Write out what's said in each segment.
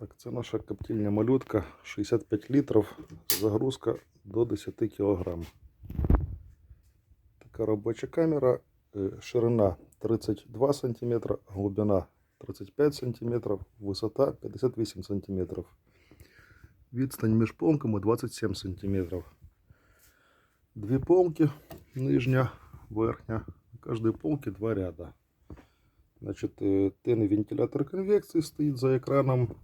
Так, це наша коптильня малютка 65 літрів, загрузка до 10 кг. Така робоча камера, е, ширина 32 см, глибина 35 см, висота 58 см. Відстань між полками 27 см. Дві полки, нижня, верхня. На кожній полці два ряда. Значит, э, тенный вентилятор конвекции стоит за экраном.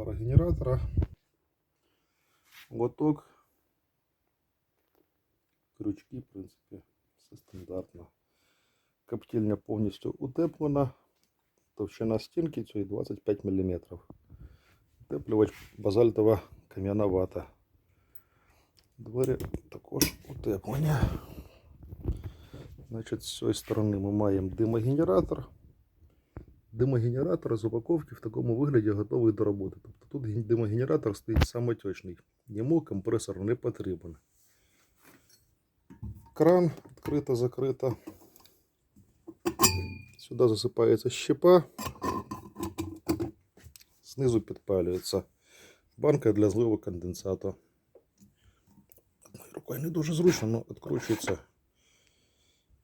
Трубка парогенератора. Лоток. Крючки, в принципе, все стандартно. Коптильня повністю утеплена. Товщина стінки цієї 25 мм. Утеплювач базальтова кам'яна вата. Двері також утеплені. Значить, з цієї сторони ми маємо димогенератор. Димогенератор з упаковки в такому вигляді готовий до роботи. Тобто тут димогенератор стоїть самотечний. Йому компресор не потрібен. Кран відкрито закрито. Сюди засипається щепа. Знизу підпалюється банка для зливу конденсату. Рукою не дуже зручно, але відкручується.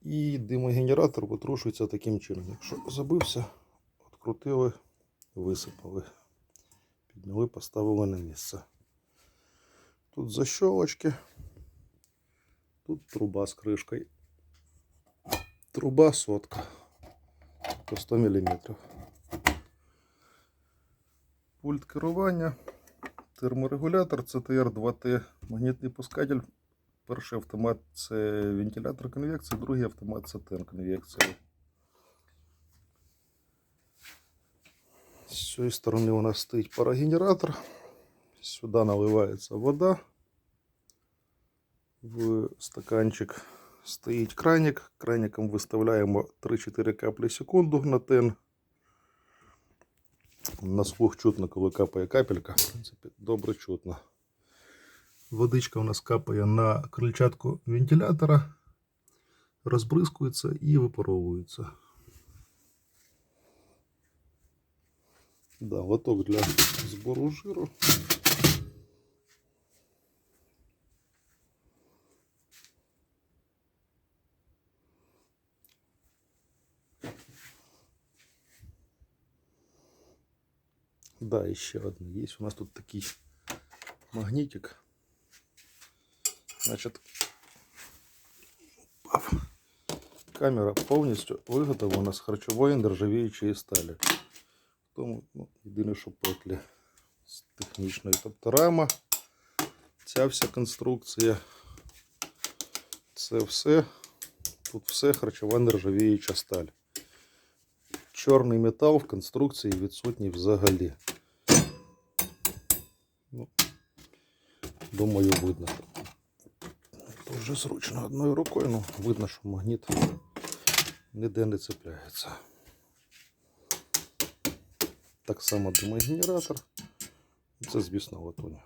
І димогенератор витрушується таким чином. Якщо забився, відкрутили, висипали, підняли, поставили на місце. Тут защолочки, тут труба з кришкою. Труба сотка по 100 мм. Пульт керування, терморегулятор CTR 2T, магнітний пускатель Перший автомат це вентилятор конвекції, другий автомат це тен конвекції. З цієї сторони у нас стоїть парогенератор. Сюди наливається вода. В стаканчик стоїть краник. Краником виставляємо 3-4 каплі в секунду на тен. На слух чутно, коли капає капелька. В принципі, добре чутно. Водичка у нас капає на крильчатку вентилятора, розбризкується і випаровується. Да, лоток для збору жиру. Да, еще одна есть. У нас тут такий магнитик. Значить, пав. камера повністю виготовлена з харчової нержавіючої сталі. Тому ну, єдине, що петлі з технічної. Тобто рама, ця вся конструкція, це все. Тут все харчова нержавіюча сталь. Чорний метал в конструкції відсутній взагалі. Ну, думаю, видно. Дуже зручно одною рукою, ну видно, що магніт ніде не цепляється. Так само димогенератор. Це, звісно, латунь.